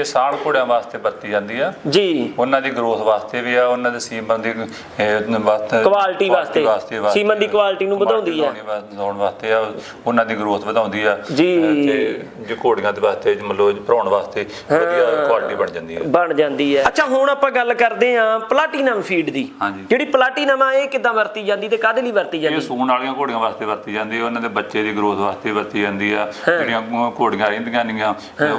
ਇਹ ਸਾਲ ਘੋੜਿਆਂ ਵਾਸਤੇ ਵਰਤੀ ਜਾਂਦੀ ਆ। ਜੀ। ਉਹਨਾਂ ਦੀ ਗਰੋਥ ਵਾਸਤੇ ਵੀ ਆ ਉਹਨਾਂ ਦੇ ਸੀਮਨ ਦੀ ਇਹ, ਵਾਸਤੇ। ਕੁਆਲਿਟੀ ਵਾਸਤੇ ਸੀਮਨ ਦੀ ਕੁਆਲਿਟੀ ਨੂੰ ਵਧਾਉਂਦੀ ਆ। ਵਧਾਉਣ ਵਾਸਤੇ ਆ ਉਹਨਾਂ ਦੀ ਗਰੋਥ ਵਧਾਉਂਦੀ ਆ। ਜੀ। ਤੇ ਜੇ ਘੋੜੀਆਂ ਦੇ ਵਾਸਤੇ ਮਤਲਬ ਭਰਾਉਣ ਵਾਸਤੇ ਵਧੀਆ ਕੁਆਲਿਟੀ ਬਣ ਜਾਂਦੀ ਹੈ ਬਣ ਜਾਂਦੀ ਹੈ ਅੱਛਾ ਹੁਣ ਆਪਾਂ ਗੱਲ ਕਰਦੇ ਆਂ ਪਲਾਟੀਨਮ ਫੀਡ ਦੀ। ਜਿਹੜੀ ਪਲਾਟੀਨਮ ਆ ਇਹ ਕਿੱਦਾਂ ਵਰਤੀ ਜਾਂਦੀ ਤੇ ਕਾਹਦੇ ਲਈ ਵਰਤੀ ਇਹ ਜਾਂਦੀ ਸੂਣ ਵਾਲੀਆਂ ਘੋੜੀਆਂ ਵਾਸਤੇ ਵਰਤੀ ਜਾਂਦੀ ਹੈ ਉਹਨਾਂ ਦੇ ਬੱਚੇ ਦੀ ਗਰੋਥ ਵਾਸਤੇ ਵਰਤੀ ਜਾਂਦੀ ਆ। ਜਿਹੜੀਆਂ ਘੋੜੀਆਂ ਰਹਿੰਦੀਆਂ ਨਹੀਂਆਂ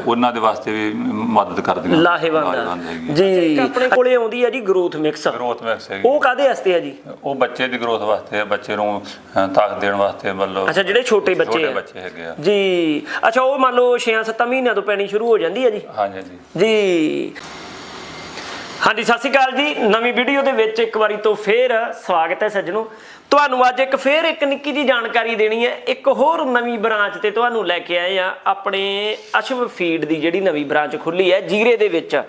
ਉਹਨਾਂ ਦੇ ਵਾਸਤੇ ਵੀ ਮਦਦ ਕਰਦੀਆਂ। ਲਾਹੇਵੰਦ ਆ। ਜੀ। ਆਪਣੇ ਕੋਲੇ ਆਉਂਦੀ ਆ ਜੀ ਗਰੋਥ ਮਿਕਸ ਗਰੋਥ ਮੈਕਸ ਹੈਗੀ। ਉਹ ਕਾਹਦੇ ਵਾਸਤੇ ਆ ਜੀ? ਉਹ ਬੱਚੇ ਦੀ ਗਰੋਥ ਵਾਸਤੇ ਆ ਬੱਚੇ ਨੂੰ ਅ, ਤਾਕਤ ਦੇਣ ਵਾਸਤੇ ਮਤਲਬ ਅੱਛਾ ਜਿਹੜੇ ਛੋਟੇ ਬੱਚੇ ਛੋਟੇ ਆ। ਬੱਚੇ ਹੈਗੇ ਆ। ਜੀ। ਅੱਛਾ ਉਹ ਮੰਨ ਲਓ 6-7 ਮਹੀਨਿਆਂ ਤੋਂ ਪੈਣੀ ਸ਼ੁਰੂ ਹੋ ਜਾਂਦੀ ਹੈ ਜੀ? ਹਾਂਜੀ ਜੀ ਜੀ। ਹਾਂਜੀ, ਸਤਿ ਸ਼੍ਰੀ ਅਕਾਲ ਜੀ। ਨਵੀਂ ਵੀਡੀਓ ਦੇ ਵਿੱਚ ਇੱਕ ਵਾਰੀ ਤੋਂ ਫੇਰ ਸਵਾਗਤ ਹੈ ਸੱਜਣੋ। ਤੁਹਾਨੂੰ ਅੱਜ ਇੱਕ ਫੇਰ ਇੱਕ ਨਿੱਕੀ ਜੀ ਜਾਣਕਾਰੀ ਦੇਣੀ ਹੈ। ਇੱਕ ਹੋਰ ਨਵੀਂ ਬ੍ਰਾਂਚ ਤੇ ਤੁਹਾਨੂੰ ਲੈ ਕੇ ਆਏ ਆ ਆਪਣੇ ਅਸ਼ਵ ਫੀਡ ਦੀ ਜਿਹੜੀ ਨਵੀਂ ਬ੍ਰਾਂਚ ਖੁੱਲੀ ਹੈ ਜੀਰੇ ਦੇ ਵਿੱਚ।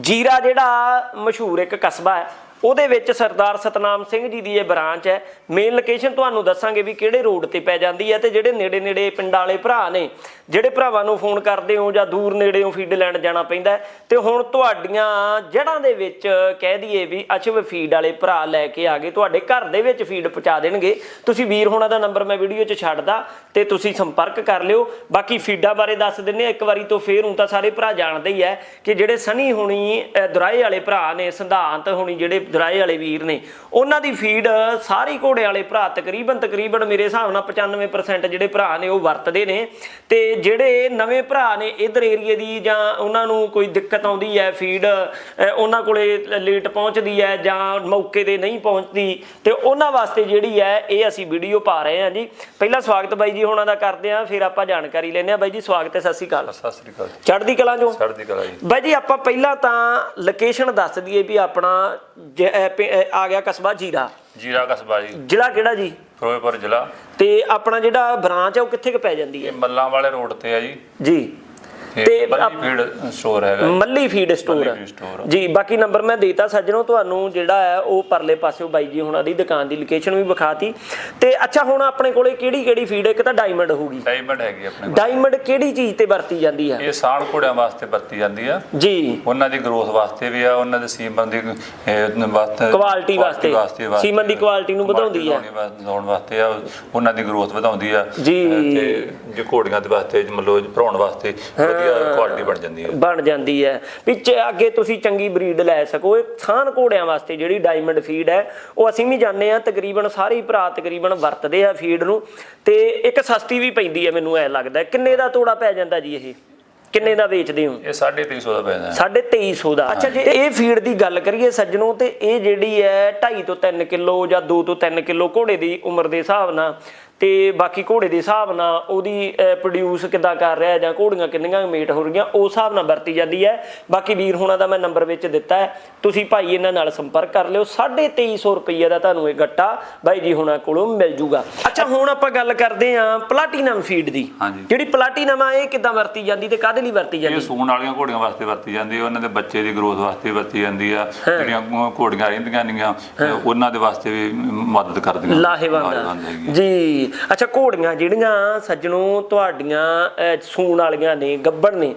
ਜੀਰਾ ਜਿਹੜਾ ਮਸ਼ਹੂਰ ਇੱਕ ਕਸਬਾ ਹੈ ਉਹਦੇ ਵਿੱਚ ਸਰਦਾਰ ਸਤਨਾਮ ਸਿੰਘ ਜੀ ਦੀ ਇਹ ਬ੍ਰਾਂਚ ਹੈ। ਮੇਨ ਲੋਕੇਸ਼ਨ ਤੁਹਾਨੂੰ ਦੱਸਾਂਗੇ ਵੀ ਕਿਹੜੇ ਰੋਡ ਤੇ ਪੈ ਜਾਂਦੀ ਹੈ ਤੇ ਜਿਹੜੇ ਨੇੜੇ ਨੇੜੇ ਪਿੰਡਾਂ ਵਾਲੇ ਭਰਾ ਨੇ ਜਿਹੜੇ ਭਰਾਵਾਂ ਨੂੰ ਫੋਨ ਕਰਦੇ ਹੋ ਜਾਂ ਦੂਰ ਨੇੜੇੋਂ ਫੀਡ ਲੈਣ ਜਾਣਾ ਪੈਂਦਾ ਹੈ, ਤੇ ਹੁਣ ਤੁਹਾਡੀਆਂ ਜੜ੍ਹਾਂ ਦੇ ਵਿੱਚ ਕਹਿ ਦਈਏ ਵੀ ਅਚਵ ਫੀਡ ਵਾਲੇ ਭਰਾ ਲੈ ਕੇ ਆ ਗਏ ਤੁਹਾਡੇ ਘਰ ਦੇ ਵਿੱਚ ਫੀਡ ਪਹੁੰਚਾ ਦੇਣਗੇ। ਤੁਸੀਂ ਵੀਰ ਹੋਣਾ ਦਾ ਨੰਬਰ ਮੈਂ ਵੀਡੀਓ 'ਚ ਛੱਡਦਾ ਤੇ ਤੁਸੀਂ ਸੰਪਰਕ ਕਰ ਲਿਓ। ਬਾਕੀ ਫੀਡਾਂ ਬਾਰੇ ਦੱਸ ਦਿੰਨੇ ਆ ਇੱਕ ਵਾਰੀ ਤੋਂ ਫੇਰ ਹੁਣ ਤਾਂ ਸਾਰੇ ਭਰਾ ਜਾਣਦੇ ਹੀ ਹੈ ਕਿ ਜਿਹੜੇ ਸਨੀ ਹੋਣੀ ਦੁਰਾਏ ਵਾਲੇ ਭਰਾ ਨੇ ਸਿਧਾਂਤ ਹੋਣੀ ਜਿਹੜੇ ਦੁਰਾਏ ਵਾਲੇ ਵੀਰ ਨੇ। ਉਹਨਾਂ ਦੀ ਫੀਡ ਸਾਰੀ ਘੋੜੇ ਵਾਲੇ ਭਰਾ ਤਕਰੀਬਨ ਤਕਰੀਬਨ ਮੇਰੇ ਹਿਸਾਬ ਨਾਲ 95% ਜਿਹੜੇ ਭਰਾ ਨੇ ਉਹ ਵਰਤਦੇ ਨੇ। ਤੇ ਜਿਹੜੇ ਨਵੇਂ ਭਰਾ ਨੇ ਇਧਰ ਏਰੀਏ ਦੀ ਜਾਂ ਉਹਨਾਂ ਨੂੰ ਕੋਈ ਦਿੱਕਤ ਆਉਂਦੀ ਹੈ ਫੀਡ ਉਹਨਾਂ ਕੋਲੇ ਲੇਟ ਪਹੁੰਚਦੀ ਹੈ ਜਾਂ ਮੌਕੇ ਤੇ ਨਹੀਂ ਪਹੁੰਚਦੀ ਤੇ ਉਹਨਾਂ ਵਾਸਤੇ ਜਿਹੜੀ ਹੈ ਇਹ ਅਸੀਂ ਵੀਡੀਓ ਪਾ ਰਹੇ ਹਾਂ ਜੀ। ਪਹਿਲਾਂ ਸਵਾਗਤ ਬਾਈ ਜੀ ਹੋਣਾ ਦਾ ਕਰਦੇ ਹਾਂ ਫਿਰ ਆਪਾਂ ਜਾਣਕਾਰੀ ਲੈਂਦੇ ਹਾਂ। ਬਾਈ ਜੀ ਸਵਾਗਤ ਹੈ ਸਤਿ ਸ਼੍ਰੀ ਅਕਾਲ। ਸਤਿ ਸ੍ਰੀ ਅਕਾਲ ਚੜ੍ਹਦੀ ਕਲਾ ਜੋ ਚੜ੍ਹਦੀ ਕਲਾ ਜੀ। ਬਾਈ ਜੀ ਆਪਾਂ ਪਹਿਲਾਂ ਤਾਂ ਲੋਕੇਸ਼ਨ ਦੱਸ ਦਈਏ ਵੀ ਆਪਣਾ ਜ- ਅਹ ਪਿੰ- ਅਹ ਆ ਗਿਆ ਕਸਬਾ ਜੀਰਾ। ਜੀਰਾ ਕਸਬਾ ਜੀ। ਜ਼ਿਲ੍ਹਾ ਕਿਹੜਾ ਜੀ? ਫਿਰੋਜ਼ਪੁਰ ਜ਼ਿਲ੍ਹਾ। ਤੇ ਆਪਣਾ ਜਿਹੜਾ ਬ੍ਰਾਂਚ ਹੈ ਉਹ ਕਿੱਥੇ ਕੁ ਪੈ ਜਾਂਦੀ ਹੈ? ਇਹ ਮੱਲਾਂ ਵਾਲੇ ਰੋਡ ਤੇ ਆ ਜੀ। ਜੀ। ਤੇ ਫੀਡ ਸਟੋਰ ਹੈਗਾ। Malli feed store. ਜੀ ਬਾਕੀ ਨੰਬਰ ਮੈਂ ਦੇਤਾ ਸੱਜਣੋ ਤੁਹਾਨੂੰ ਜਿਹੜਾ ਹੈ ਉਹ ਪਰਲੇ ਪਾਸਿਓ ਬਾਈ ਜੀ ਹੁਣਾਂ ਦੀ ਦੁਕਾਨ ਦੀ ਲੋਕੇਸ਼ਨ ਵੀ ਵਿਖਾਤੀ। ਤੇ ਅੱਛਾ ਹੁਣ ਆਪਣੇ ਕੋਲੇ ਕਿਹੜੀ ਕਿਹੜੀ ਫੀਡ ਇੱਕ ਤਾਂ ਡਾਇਮੰਡ ਹੋਊਗੀ। ਡਾਇਮੰਡ ਹੈਗੀ ਆਪਣੇ ਕੋਲ। ਡਾਇਮੰਡ ਕਿਹੜੀ ਚੀਜ਼ ਤੇ ਵਰਤੀ ਜਾਂਦੀ ਹੈ? ਇਹ ਸਾਲ ਘੋੜਿਆਂ ਵਾਸਤੇ ਵਰਤੀ ਜਾਂਦੀ ਆ। ਜੀ। ਉਹਨਾਂ ਦੀ ਗਰੋਥ ਵਾਸਤੇ ਵੀ ਆ ਉਹਨਾਂ ਦੇ ਸੀਮਨ ਦੀ ਵਾਸਤੇ ਕੁਆਲਿਟੀ ਵਾਸਤੇ। ਸੀਮਨ ਦੀ ਕੁਆਲਿਟੀ ਨੂੰ ਵਧਾਉਂਦੀ ਹੈ ਵਧਾਉਣ ਵਾਸਤੇ ਆ ਉਹਨਾਂ ਦੀ ਗਰੋਥ ਵਧਾਉਂਦੀ ਆ। ਜੀ। ਤੇ ਜੇ ਘੋੜੀਆਂ ਦੇ ਵਾਸਤੇ ਮਤਲਬ ਭਰਾਉਣ ਵਾਸਤੇ ਵਧੀਆ ਕੁਆਲਿਟੀ ਬਣ ਜਾਂਦੀ ਹੈ। ਬਣ ਜਾਂਦੀ ਹੈ। ਵਿੱਚ ਅੱਗੇ ਤੁਸੀਂ ਚੰਗੀ ਬਰੀਡ ਲੈ ਸਕੋ ਇਹ ਥਾਨ ਘੋੜਿਆਂ ਵਾਸਤੇ ਜਿਹੜੀ ਡਾਇਮੰਡ ਫੀਡ ਹੈ ਉਹ ਅਸੀਂ ਵੀ ਜਾਣਦੇ ਆ ਤਕਰੀਬਨ ਸਾਰੇ ਹੀ ਭਰਾ ਤਕਰੀਬਨ ਵਰਤਦੇ ਆ ਫੀਡ ਨੂੰ। ਤੇ ਇੱਕ ਸਸਤੀ ਵੀ ਪੈਂਦੀ ਹੈ ਮੈਨੂੰ ਐ ਲੱਗਦਾ। ਕਿੰਨੇ ਦਾ ਤੋੜਾ ਪੈ ਜਾਂਦਾ ਜੀ ਇਹ? ਕਿੰਨੇ ਦਾ ਵੇਚਦੇ ਹੋ? ਇਹ 350 ਦਾ ਪੈਂਦਾ ਸਾਢੇ 2300 ਦਾ। ਅੱਛਾ ਜੇ ਇਹ ਫੀਡ ਦੀ ਗੱਲ ਕਰੀਏ ਸੱਜਣੋ ਤੇ ਇਹ ਜਿਹੜੀ ਹੈ 2.5 ਤੋਂ 3 ਕਿਲੋ ਜਾਂ 2 ਤੋਂ 3 ਕਿਲੋ ਘੋੜੇ ਦੀ ਉਮਰ ਦੇ ਹਿਸਾਬ ਨਾਲ ਤੇ ਬਾਕੀ ਘੋੜੇ ਦੇ ਹਿਸਾਬ ਨਾਲ ਉਹਦੀ ਪ੍ਰੋਡਿਊਸ ਕਿੱਦਾਂ ਕਰ ਰਿਹਾ ਜਾਂ ਘੋੜੀਆਂ ਕਿੰਨੀਆਂ ਮੀਟ ਹੋ ਰਹੀਆਂ ਉਸ ਹਿਸਾਬ ਨਾਲ ਵਰਤੀ ਜਾਂਦੀ ਹੈ। ਬਾਕੀ ਵੀਰ ਹੋਣਾ ਦਾ ਮੈਂ ਨੰਬਰ ਵਿੱਚ ਦਿੱਤਾ ਹੈ। ਤੁਸੀਂ ਭਾਈ ਇਹਨਾਂ ਨਾਲ ਸੰਪਰਕ ਕਰ ਲਿਓ। 2350 ਰੁਪਏ ਦਾ ਤੁਹਾਨੂੰ ਇਹ ਗੱਟਾ ਬਾਈ ਜੀ ਹੋਣਾ ਕੋਲੋਂ ਮਿਲ ਜੂਗਾ। ਅੱਛਾ ਹੁਣ ਆਪਾਂ ਗੱਲ ਕਰਦੇ ਆਂ ਪਲਾਟੀਨਮ ਫੀਡ ਦੀ। ਜਿਹੜੀ ਪਲਾਟੀਨਮ ਆ ਇਹ ਕਿੱਦਾਂ ਵਰਤੀ ਜਾਂਦੀ ਤੇ ਕਾਹਦੇ ਲਈ ਵਰਤੀ ਜਾਂਦੀ? ਇਹ ਸੂਣ ਵਾਲੀਆਂ ਘੋੜੀਆਂ ਵਾਸਤੇ ਵਰਤੀ ਜਾਂਦੀ ਹੈ। ਉਹਨਾਂ ਦੇ ਬੱਚੇ ਦੀ ਗਰੋਥ ਵਾਸਤੇ ਵਰਤੀ ਜਾਂਦੀ ਆ। ਜਿਹੜੀਆਂ ਘੋੜੀਆਂ ਰਹਿੰਦੀਆਂ ਨਹੀਂਆਂ ਉਹਨਾਂ ਦੇ ਵਾਸਤੇ ਵੀ ਮਦਦ ਕਰਦੀਆਂ। ਲਾਹੇਵੰਦ। ਜੀ। ਅੱਛਾ ਘੋੜੀਆਂ ਜਿਹੜੀਆਂ ਸੱਜਣੋ ਤੁਹਾਡੀਆਂ ਅਹ, ਸੂਣ ਵਾਲੀਆਂ ਨੇ ਗੱਬੜ ਨੇ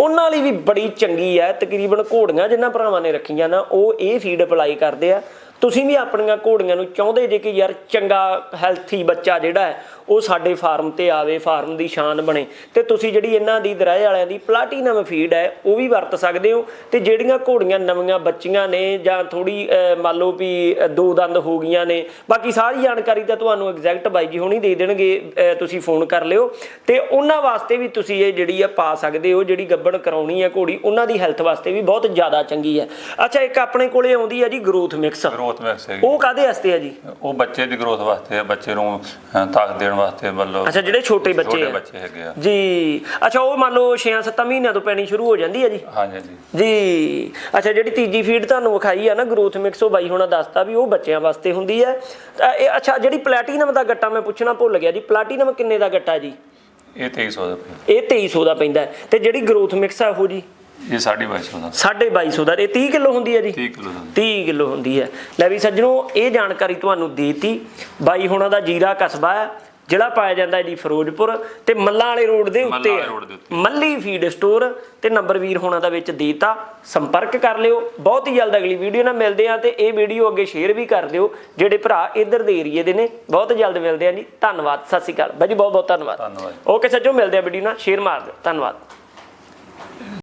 ਉਹਨਾਂ ਲਈ ਵੀ ਬੜੀ ਚੰਗੀ ਹੈ। ਤਕਰੀਬਨ ਘੋੜੀਆਂ ਜਿਨ੍ਹਾਂ ਭਰਾਵਾਂ ਨੇ ਰੱਖੀਆਂ ਨਾ ਉਹ ਇਹ ਫੀਡ ਅਪਲਾਈ ਕਰਦੇ ਆ। ਤੁਸੀਂ ਵੀ ਆਪਣੀਆਂ ਘੋੜੀਆਂ ਨੂੰ ਚਾਹੁੰਦੇ ਜੇ ਕਿ ਯਾਰ ਚੰਗਾ ਹੈਲਥੀ ਬੱਚਾ ਜਿਹੜਾ ਹੈ, ਉਹ ਸਾਡੇ ਫਾਰਮ ਤੇ ਆਵੇ, ਫਾਰਮ ਦੀ ਸ਼ਾਨ ਬਣੇ। ਤੇ ਤੁਸੀਂ ਜਿਹੜੀ ਇਹਨਾਂ ਦੀ ਦਰਾਏ ਵਾਲਿਆਂ ਦੀ ਪਲਾਟੀਨਮ ਫੀਡ ਹੈ, ਉਹ ਵੀ ਵਰਤ ਸਕਦੇ ਹੋ। ਤੇ ਜਿਹੜੀਆਂ ਘੋੜੀਆਂ ਨਵੀਆਂ ਬੱਚੀਆਂ ਨੇ ਜਾਂ ਥੋੜੀ ਮੰਨ ਲਓ ਵੀ ਦੋ ਦੰਦ ਹੋ ਗਈਆਂ ਨੇ, ਬਾਕੀ ਸਾਰੀ ਜਾਣਕਾਰੀ ਤਾਂ ਤੁਹਾਨੂੰ ਐਗਜ਼ੈਕਟ ਬਾਈ ਜੀ ਹੁਣੀ ਦੇ ਦੇਣਗੇ ਤੁਸੀਂ ਫੋਨ ਕਰ ਲਿਓ। ਤੇ ਉਹਨਾਂ ਵਾਸਤੇ ਵੀ ਤੁਸੀਂ ਇਹ ਜਿਹੜੀ ਆ ਪਾ ਸਕਦੇ ਹੋ, ਜਿਹੜੀ ਗੱਬਣ ਕਰਾਉਣੀ ਹੈ ਘੋੜੀ, ਉਹਨਾਂ ਦੀ ਹੈਲਥ ਵਾਸਤੇ ਵੀ ਬਹੁਤ ਜ਼ਿਆਦਾ ਚੰਗੀ ਹੈ। ਅੱਛਾ, ਇੱਕ ਆਪਣੇ ਕੋਲੇ ਆਉਂਦੀ ਹੈ ਜੀ ਗਰੋਥ ਮਿਕਸ ਗਰੋਥ ਹੈਗੀ। ਉਹ ਕਾਦੇ ਵਾਸਤੇ ਹੈ ਜੀ? ਉਹ ਬੱਚੇ ਦੀ ਗਰੋਥ ਵਾਸਤੇ ਆ ਬੱਚੇ ਨੂੰ ਅ, ਤਾਕਤ ਦੇਣ ਵਾਸਤੇ ਮਤਲਬ ਅੱਛਾ ਜਿਹੜੇ ਛੋਟੇ ਬੱਚੇ ਛੋਟੇ ਆ। ਬੱਚੇ ਹੈਗੇ ਆ। ਜੀ। ਅੱਛਾ ਉਹ ਮੰਨ ਲਓ 6-7 ਮਹੀਨਿਆਂ ਤੋਂ ਪੈਣੀ ਸ਼ੁਰੂ ਹੋ ਜਾਂਦੀ ਹੈ ਜੀ? ਹਾਂਜੀ ਜੀ ਜੀ। ਅੱਛਾ ਜਿਹੜੀ ਤੀਜੀ ਫੀਡ ਤੁਹਾਨੂੰ ਵਿਖਾਈ ਆ ਨਾ ਗਰੋਥ ਮਿਕਸ ਉਹ ਬਾਈ ਹੁਣਾਂ ਦੱਸਤਾ ਵੀ ਉਹ ਬੱਚਿਆਂ ਵਾਸਤੇ ਹੁੰਦੀ ਹੈ ਤਾਂ ਇਹ ਅੱਛਾ ਜਿਹੜੀ ਪਲੈਟੀਨਮ ਦਾ ਗੱਟਾ ਮੈਂ ਪੁੱਛਣਾ ਭੁੱਲ ਗਿਆ ਜੀ। ਪਲੈਟੀਨਮ ਕਿੰਨੇ ਦਾ ਗੱਟਾ ਜੀ? ਇਹ 2300 ਦਾ ਪਿਆ। ਇਹ 2300 ਦਾ ਪੈਂਦਾ। ਹੈ। ਤੇ ਜਿਹੜੀ ਗਰੋਥ ਮਿਕਸ ਆ ਉਹ ਜੀ? ਇਹ 2250 ਦਾ। 2250 ਦਾ ਇਹ 30 ਕਿਲੋ ਹੁੰਦੀ ਹੈ ਜੀ? 30 ਕਿਲੋ ਦਾ। 30 ਕਿਲੋ ਹੁੰਦੀ ਹੈ। ਲੈ ਵੀ ਸੱਜਣੋ ਇਹ ਜਾਣਕਾਰੀ ਤੁਹਾਨੂੰ ਦੇਤੀ। ਬਾਈ ਹੁਣਾਂ ਦਾ ਜੀਰਾ ਕਸਬਾ ਹੈ ਜ਼ਿਲ੍ਹਾ ਪਾਇਆ ਜਾਂਦਾ ਹੈ ਜੀ ਫਿਰੋਜ਼ਪੁਰ ਤੇ ਮੱਲਾਂ ਵਾਲੇ ਰੋਡ ਦੇ ਉੱਤੇ ਵਾਲੇ ਹੈ। ਰੋਡ ਦੇ ਉੱਤੇ। ਮੱਲੀ ਫੀਡ ਸਟੋਰ ਤੇ ਨੰਬਰ ਵੀਰ ਹੋਣਾ ਦਾ ਵਿੱਚ ਦੇਤਾ। ਸੰਪਰਕ ਕਰ ਲਿਓ। ਬਹੁਤ ਹੀ ਜਲਦ ਅਗਲੀ ਵੀਡੀਓ ਨਾਲ ਮਿਲਦੇ ਆ ਤੇ ਇਹ ਵੀਡੀਓ ਅੱਗੇ ਸ਼ੇਅਰ ਵੀ ਕਰ ਦਿਓ। ਜਿਹੜੇ ਭਰਾ ਇੱਧਰ ਦੇ ਏਰੀਏ ਦੇ ਨੇ ਬਹੁਤ ਜਲਦ ਮਿਲਦੇ ਆ ਜੀ। ਧੰਨਵਾਦ। ਸਤਿ ਸ਼੍ਰੀ ਅਕਾਲ। ਬਾਈ ਜੀ ਬਹੁਤ ਬਹੁਤ ਧੰਨਵਾਦ। ਧੰਨਵਾਦ। ਓਕੇ ਸੱਜੋ ਮਿਲਦੇ ਆ ਵੀਡੀਓ ਨਾਲ। ਸ਼ੇਅਰ ਮਾਰ ਦਿਓ। ਧੰਨਵਾਦ।